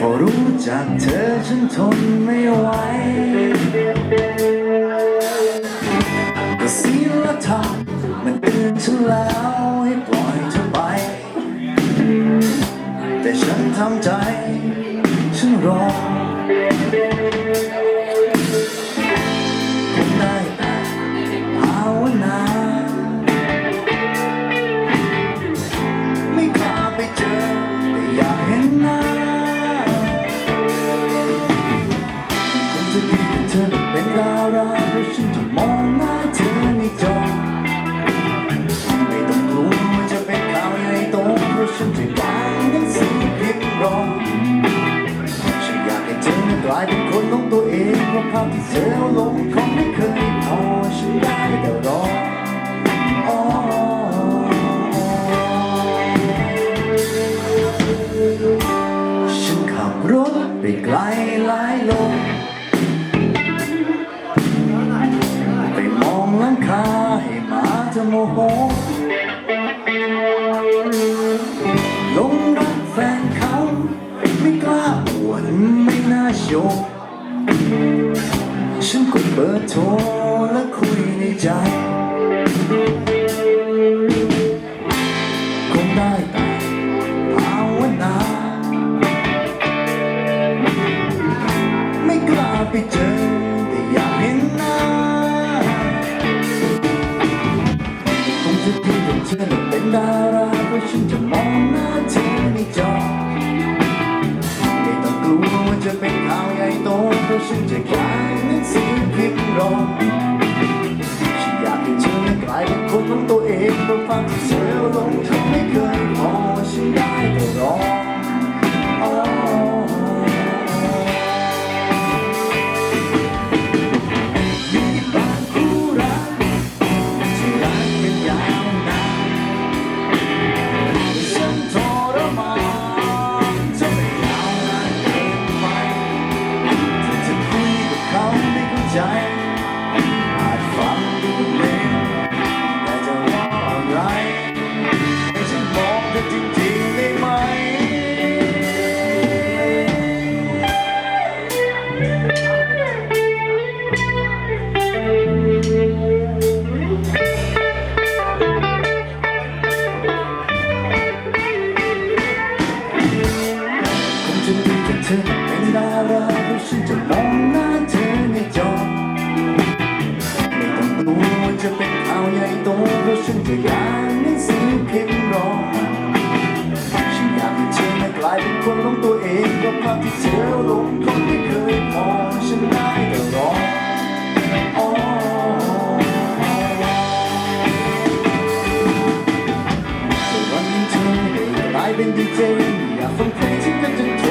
พอรู้จักเธอฉันทนไม่ไหวก็ศีลธรรมมันเตือนฉันแล้วให้ปล่อยเธอไป แต่ฉันทำใจ ฉันรอ องเพราะภาพที่เธอเอาลงคงไม่เคยพอฉันได้แต่รออ๋อฉันขับรถไปไกลหลายโลกไปมองหลังคาให้หมาเธอโมโหหลงรักแฟนเขาไม่กล้าอวดไม่น่าโชว์ ฉันกดเบอร์โทรและคุยในใจ คงได้แต่ภาวนา ไม่กล้าไปเจอแต่อยากเห็นหน้าคงจะดีถ้าเธอเป็นดาราเพราะฉันจะมอง ฉันจะกลายหนังสือพิมพ์รอฉันอยากให้เธอกลายเป็นคนของตัวเองเพราะฟังที่เธอลงเธอไม่เคยพอฉันได้แต่รอ ใจ จะเป็นข่าวใหญ่โตเพราะฉันจะอ่านหนังสือพิมพ์รอฉันอยากให้เธอนั้นกลายเป็นคนของตัวเองเพราะภาพที่เธอลงคงไม่เคยพอฉันได้แต่รออ๋อวนวันที่เธอได้กลายเป็นดีเจอยากฟังเพลงฉันก็จะ